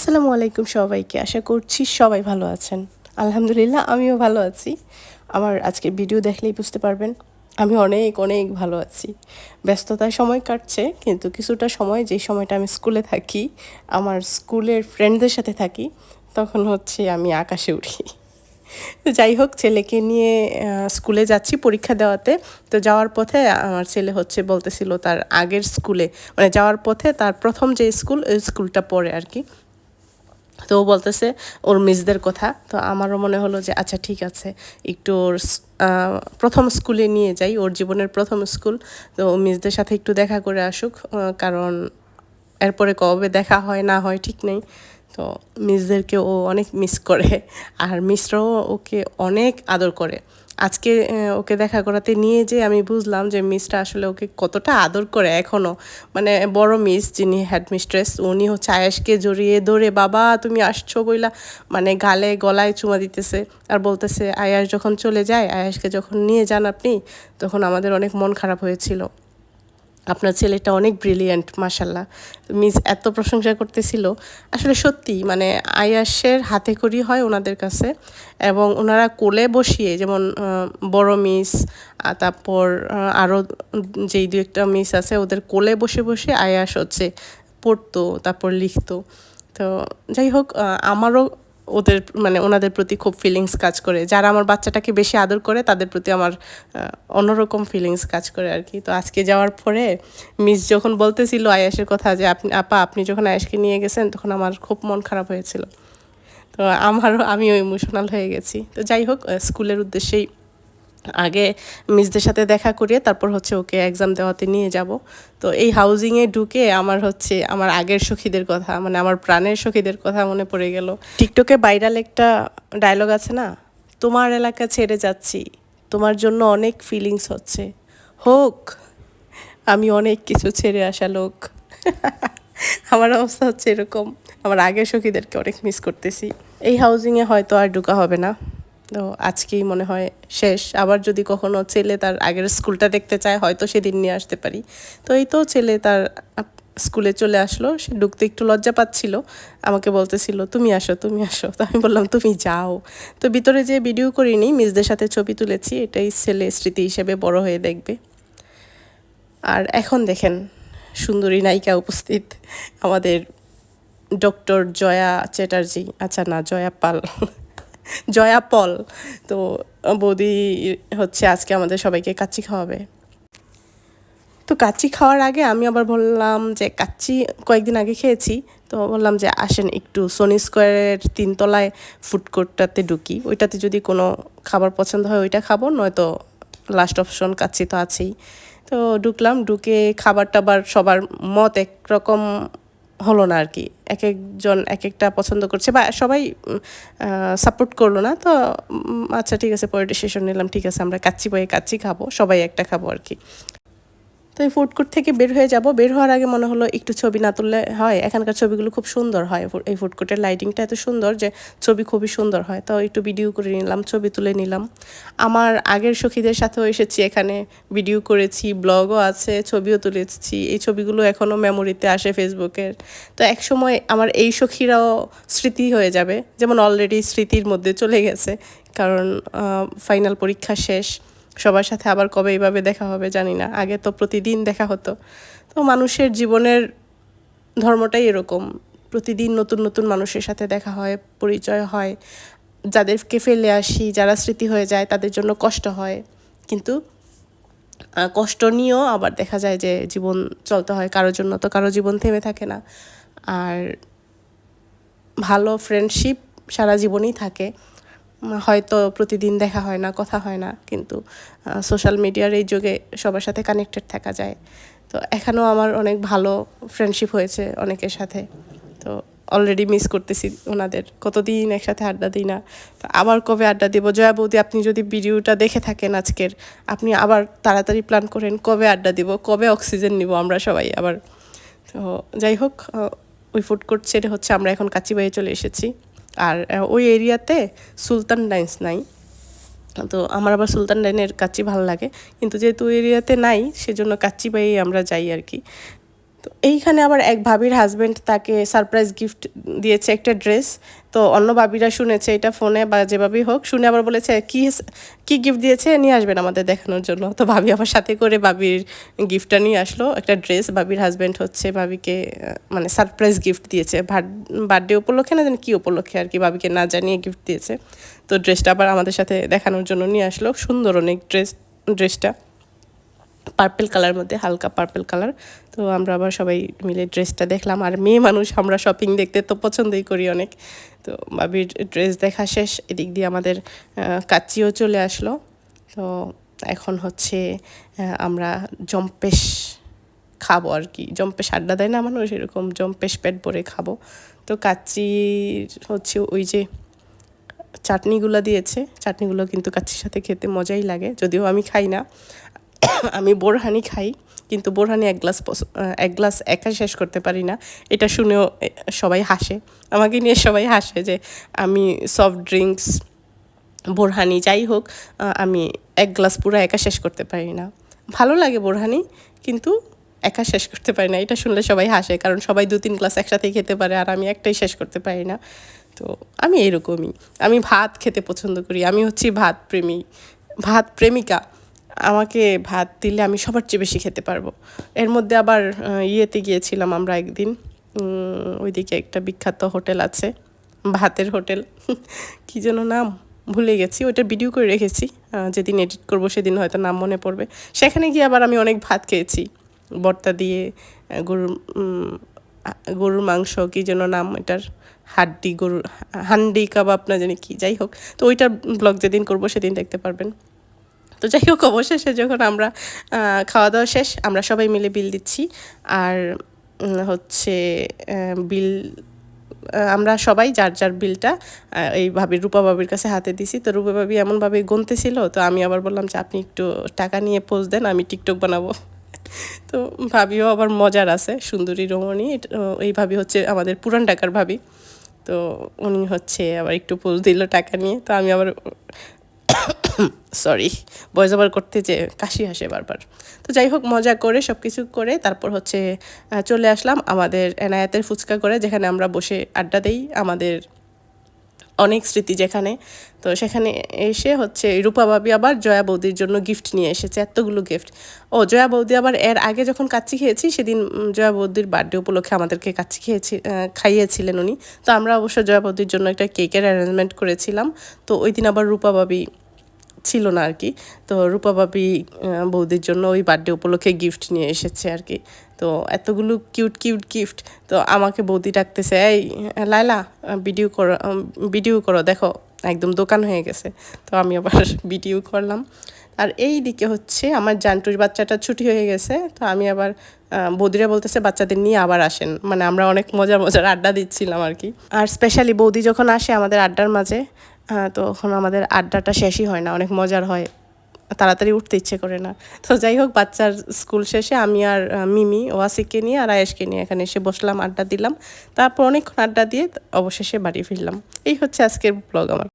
আসসালামু আলাইকুম সবাইকে। আশা করছি সবাই ভালো আছেন। আলহামদুলিল্লাহ, আমিও ভালো আছি। আমার আজকে ভিডিও দেখলেই বুঝতে পারবেন, আমি অনেক অনেক ভালো আছি। ব্যস্ততায় সময় কাটছে, কিন্তু কিছুটা সময়, যেই সময়টা আমি স্কুলে থাকি, আমার স্কুলের ফ্রেন্ডদের সাথে থাকি, তখন হচ্ছে আমি আকাশে উঠি যাই হোক, ছেলেকে নিয়ে স্কুলে যাচ্ছি পরীক্ষা দেওয়াতে। তো যাওয়ার পথে আমার ছেলে হচ্ছে বলতেছিল তার আগের স্কুলে মানে যাওয়ার পথে তার প্রথম যে স্কুল, ওই স্কুলটা পড়ে আর কি। তো ও বলতেছে ওর মিসদের কথা। তো আমারও মনে হলো যে আচ্ছা ঠিক আছে। একটু ওর প্রথম স্কুলে নিয়ে যাই, ওর জীবনের প্রথম স্কুল। তো ও মিসদের সাথে একটু দেখা করে আসুক কারণ এরপরে কবে দেখা হয় না হয় ঠিক নেই। তো মিসদেরকে ও অনেক মিস করে, আর মিসরাও ওকে অনেক আদর করে। আজকে ওকে দেখা করাতে নিয়ে যে আমি বুঝলাম যে মিসটা আসলে ওকে কতটা আদর করে এখনও মানে বড় মিস যিনি হেড মিস্ট্রেস উনি হচ্ছে আয়াসকে জড়িয়ে ধরে, বাবা, তুমি আসছো বইলা। মানে গালে গলায় চুমা দিতেছে আর বলতেছে আয়াস যখন চলে যায় আয়াসকে যখন নিয়ে যান আপনি, তখন আমাদের অনেক মন খারাপ হয়েছিল। আপনার ছেলেটা অনেক ব্রিলিয়েন্ট মাসাল্লাহ মিস এত প্রশংসা করতেছিল। আসলে সত্যি মানে আয়াসের হাতে করি হয় ওনাদের কাছে। এবং ওনারা কোলে বসিয়ে, যেমন বড় মিস তারপর আরও যেই দু একটা মিস আছে, ওদের কোলে বসে বসে আয়াস হচ্ছে, পড়তো, তারপর লিখতো। তো যাই হোক আমারও ওদের মানে ওনাদের প্রতি খুব ফিলিংস কাজ করে। যারা আমার বাচ্চাটাকে বেশি আদর করে, তাদের প্রতি আমার অন্যরকম ফিলিংস কাজ করে আর কি তো আজকে যাওয়ার পরে মিস যখন বলতেছিল আয়াসের কথা যে, আপনি, আপা, আপনি যখন আয়াসকে নিয়ে গেছেন, তখন আমার খুব মন খারাপ হয়েছিল। তো আমারও আমিও ইমোশনাল হয়ে গেছি। তো যাই হোক স্কুলের উদ্দেশ্যেই আগে মিসদের সাথে দেখা করিয়ে তারপর হচ্ছে ওকে এক্সাম দেওয়াতে নিয়ে যাব। তো এই হাউজিংয়ে ঢুকে আমার হচ্ছে আমার আগের সখীদের কথা মানে আমার প্রাণের সখীদের কথা মনে পড়ে গেল। টিকটকে বাইরাল একটা ডায়লগ আছে না? তোমার এলাকা ছেড়ে যাচ্ছি, তোমার জন্য অনেক ফিলিংস হচ্ছে। হোক, আমি অনেক কিছু ছেড়ে আসা লোক। আমার অবস্থা হচ্ছে এরকম, আমার আগের সখীদেরকে অনেক মিস করতেছি। এই হাউজিংয়ে হয়তো আর ঢুকা হবে না। তো আজকেই মনে হয় শেষ। আবার যদি কখনো ছেলে তার আগের স্কুলটা দেখতে চায়, হয়তো সেদিন নিয়ে আসতে পারি। তো এই তো ছেলে তার স্কুলে চলে আসলো। সে ঢুকতে একটু লজ্জা পাচ্ছিল। আমাকে বলতেছিল, তুমি আসো তুমি আসো। তো আমি বললাম, তুমি যাও। তো ভিতরে যে ভিডিও করিনি, মিসদের সাথে ছবি তুলেছি। এটাই ছেলে স্মৃতি হিসেবে বড় হয়ে দেখবে। আর এখন দেখেন, সুন্দরী নায়িকা উপস্থিত আমাদের ডক্টর জয়া চ্যাটার্জি। আচ্ছা না, জয়া পাল। জয়া পল। তো, বৌদি হচ্ছে আজকে আমাদের সবাইকে কাচ্চি খাওয়াবে। তো কাচ্চি খাওয়ার আগে আমি আবার বললাম যে, কাচ্চি কয়েকদিন আগে খেয়েছি। তো বললাম যে, আসেন একটু সোনি স্কোয়ারের তিনতলায় ফুড কোর্টটাতে ঢুকি। ওইটাতে যদি কোনো খাবার পছন্দ হয়, ওইটা খাব। নয়তো লাস্ট অপশন কাচ্চি তো আছেই। তো ঢুকলাম, ঢুকে খাবার টাবার সবার মত একরকম হলো না আর কি এক একজন এক একটা পছন্দ করছে বা সবাই সাপোর্ট করল না, তো আচ্ছা ঠিক আছে পরে ডিসিশন নিলাম, ঠিক আছে, আমরা কাচ্চি বয়ে কাচ্চি খাব, সবাই একটা খাব আর কি তো এই ফুড কোর্ট থেকে বের হয়ে যাব। বের হওয়ার আগে মনে হলো একটু ছবি না তুললে হয়। এখানকার ছবিগুলো খুব সুন্দর হয়। এই ফুড কোর্টের লাইটিংটা এত সুন্দর যে ছবি খুবই সুন্দর হয়। তো একটু ভিডিও করে নিলাম, ছবি তুলে নিলাম। আমার আগের সখীদের সাথেও এসেছি এখানে। ভিডিও করেছি ব্লগও আছে, ছবিও তুলেছি। এই ছবিগুলো এখনও মেমোরিতে আসে ফেসবুকের তো এক সময় আমার এই সখীরাও স্মৃতি হয়ে যাবে। যেমন অলরেডি স্মৃতির মধ্যে চলে গেছে। কারণ ফাইনাল পরীক্ষা শেষ। সবার সাথে আবার কবে এইভাবে দেখা হবে জানি না। আগে তো প্রতিদিন দেখা হতো। তো মানুষের জীবনের ধর্মটাই এরকম। প্রতিদিন নতুন নতুন মানুষের সাথে দেখা হয়, পরিচয় হয়। যাদেরকে ফেলে আসি, যারা স্মৃতি হয়ে যায়, তাদের জন্য কষ্ট হয়। কিন্তু কষ্ট নিয়েও আবার দেখা যায় যে জীবন চলতে হয়। কারোর জন্য তো কারও জীবন থেমে থাকে না। আর ভালো ফ্রেন্ডশিপ সারা জীবনই থাকে। হয়তো প্রতিদিন দেখা হয় না, কথা হয় না, কিন্তু সোশ্যাল মিডিয়ার এই যুগে সবার সাথে কানেক্টেড থাকা যায়। তো এখানেও আমার অনেক ভালো ফ্রেন্ডশিপ হয়েছে অনেকের সাথে। তো অলরেডি মিস করতেছি ওনাদের। কতদিন একসাথে আড্ডা দিই না। তো আবার কবে আড্ডা দিব? জয়া বৌদি, আপনি যদি ভিডিওটা দেখে থাকেন আজকের, আপনি আবার তাড়াতাড়ি প্ল্যান করেন কবে আড্ডা দিব, কবে অক্সিজেন নিব আমরা সবাই আবার। তো যাই হোক ওই ফুড কোর্ট ছেড়ে হচ্ছে আমরা এখন কাচিবাইয়ে চলে এসেছি। আর ওই এরিয়াতে সুলতান ডাইন্স নাই। তো আমার আবার সুলতান ডাইনের কাচ্চি ভালো লাগে। কিন্তু যেহেতু এরিয়াতে নাই, সেজন্য কাচ্চি বাইয়ে আমরা যাই আর কি। তো এইখানে আবার এক ভাবির হাজবেন্ড তাকে সারপ্রাইজ গিফট দিয়েছে একটা ড্রেস তো অন্য ভাবিরা শুনেছে এটা ফোনে বা যেভাবেই হোক, শুনে আবার বলেছে, কি কি গিফট দিয়েছে? নিয়ে আসবেন আমাদের দেখানোর জন্য। তো ভাবি আবার সাথে করে ভাবির গিফটটা নিয়ে আসলো, একটা ড্রেস ভাবির হাজব্যান্ড হচ্ছে ভাবিকে মানে সারপ্রাইজ গিফট দিয়েছে। বার্থডে উপলক্ষে না জানি কী উপলক্ষে আর কি ভাবিকে না জানিয়ে গিফট দিয়েছে। তো ড্রেসটা আবার আমাদের সাথে দেখানোর জন্য নিয়ে আসলো। সুন্দর অনেক ড্রেস ড্রেসটা পার্পেল কালার মধ্যে হালকা পার্পেল কালার তো আমরা আবার সবাই মিলে ড্রেসটা দেখলাম। আর মেয়ে মানুষ আমরা শপিং দেখতে তো পছন্দই করি অনেক। তো বাবির ড্রেস দেখা শেষ। এদিক দিয়ে আমাদের আহ, কাচ্চিও চলে আসলো। তো এখন হচ্ছে আমরা জম্পেশ খাব আর কি। জম্পেশ আড্ডা দেয় না মানুষ এরকম জম্পেশ পেট ভরে খাব। তো কাচ্চি হচ্ছে ওই যে চাটনিগুলো দিয়েছে। চাটনিগুলো কিন্তু কাচ্চির সাথে খেতে মজাই লাগে। যদিও আমি খাই না। আমি বোরহানি খাই, কিন্তু বোরহানি এক গ্লাস এক গ্লাস একা শেষ করতে পারি না। এটা শুনেও সবাই হাসে। আমাকে নিয়ে সবাই হাসে যে আমি সফট ড্রিঙ্কস বোরহানি যাই হোক আমি এক গ্লাস পুরো একা শেষ করতে পারি না। ভালো লাগে বোরহানি, কিন্তু একা শেষ করতে পারি না। এটা শুনলে সবাই হাসে, কারণ সবাই দু তিন গ্লাস একসাথেই খেতে পারে, আর আমি একটাই শেষ করতে পারি না। তো আমি এরকমই। আমি ভাত খেতে পছন্দ করি। আমি হচ্ছি ভাত প্রেমী, ভাত প্রেমিকা। আমাকে ভাত দিলে আমি সবার চেয়ে বেশি খেতে পারব। এর মধ্যে আবার ইয়েতে গিয়েছিলাম আমরা একদিন। ওইদিকে একটা বিখ্যাত হোটেল আছে, ভাতের হোটেল। কি যেন নাম, ভুলে গেছি, ওইটা ভিডিও করে রেখেছি। যেদিন এডিট করব সেদিন হয়তো নাম মনে পড়বে। সেখানে গিয়ে আবার আমি অনেক ভাত খেয়েছি। বর্তা দিয়ে গরুর গরুর মাংস, কি যেন নাম এটার, হাড্ডি গরুর, হান্ডি কাবাব না জানি কি, যাই হোক। তো ওইটার ব্লগ যেদিন করব সেদিন দেখতে পারবেন। তো যাই হোক, অবশেষে যখন আমরা খাওয়া দাওয়া শেষ, আমরা সবাই মিলে বিল দিচ্ছি। আর হচ্ছে বিল আমরা সবাই যার যার বিলটা এই ভাবির রূপা ভাবির কাছে হাতে দিছি। তো রূপা ভাবি এমনভাবে গুনতেছিল, তো আমি আবার বললাম যে, আপনি একটু টাকা নিয়ে পোজ দেন, আমি টিকটক বানাবো। তো ভাবিও আবার মজার আছে, সুন্দরী রমণী। এই ভাবি হচ্ছে আমাদের পুরান টাকার ভাবি। তো উনি হচ্ছে আবার একটু পোজ দিল টাকা নিয়ে। তো আমি আবার সরি ভয়েস ওভার করতে যে কাশি হাসে বারবার। তো যাই হোক, মজা করে সব কিছু করে তারপর হচ্ছে চলে আসলাম আমাদের এনায়াতের ফুচকা করে, যেখানে আমরা বসে আড্ডা দেই আমাদের অনেক স্মৃতি যেখানে। তো সেখানে এসে হচ্ছে রূপা ভাবি আবার জয়া বৌদির জন্য গিফট নিয়ে এসেছে, এতগুলো গিফট ও, জয়া বৌদি আবার এর আগে যখন কাচ্চি খেয়েছি, সেদিন জয়া বৌদির বার্থডে উপলক্ষে আমাদেরকে কাচ্চি খেয়েছি খাইয়েছিলেন উনি। তো আমরা অবশ্য জয়া বৌদির জন্য একটা কেকের অ্যারেঞ্জমেন্ট করেছিলাম। তো ওই দিন আবার রূপা ভাবি ছিল না আর কি। তো রূপা ভাবি বৌদির জন্য ওই বার্থডে উপলক্ষে গিফট নিয়ে এসেছে আর কি। তো এতগুলো কিউট কিউট গিফট তো আমাকে বৌদি ডাকতেছে, এই লাইলা ভিডিও করো ভিডিও করো, দেখো, একদম দোকান হয়ে গেছে। তো আমি আবার ভিডিও করলাম। আর এই দিকে হচ্ছে আমার জান্টুর বাচ্চাটা ছুটি হয়ে গেছে, তো আমি আবার বৌদিরা বলতেছে, বাচ্চাদের নিয়ে আবার আসেন। মানে আমরা অনেক মজার মজার আড্ডা দিচ্ছিলাম আর কি। আর স্পেশালি বৌদি যখন আসে আমাদের আড্ডার মাঝে তখন আমাদের আড্ডাটা শেষই হয় না, অনেক মজার হয়। তাড়াতাড়ি উঠতে ইচ্ছে করে না। তো যাই হোক, বাচ্চার স্কুল শেষে আমি আর মিমি ওয়াসিকে নিয়ে আর আয়েশকে নিয়ে এখানে এসে বসলাম, আড্ডা দিলাম। তারপর অনেকক্ষণ আড্ডা দিয়ে অবশেষে বাড়ি ফিরলাম। এই হচ্ছে আজকের ব্লগ আমার।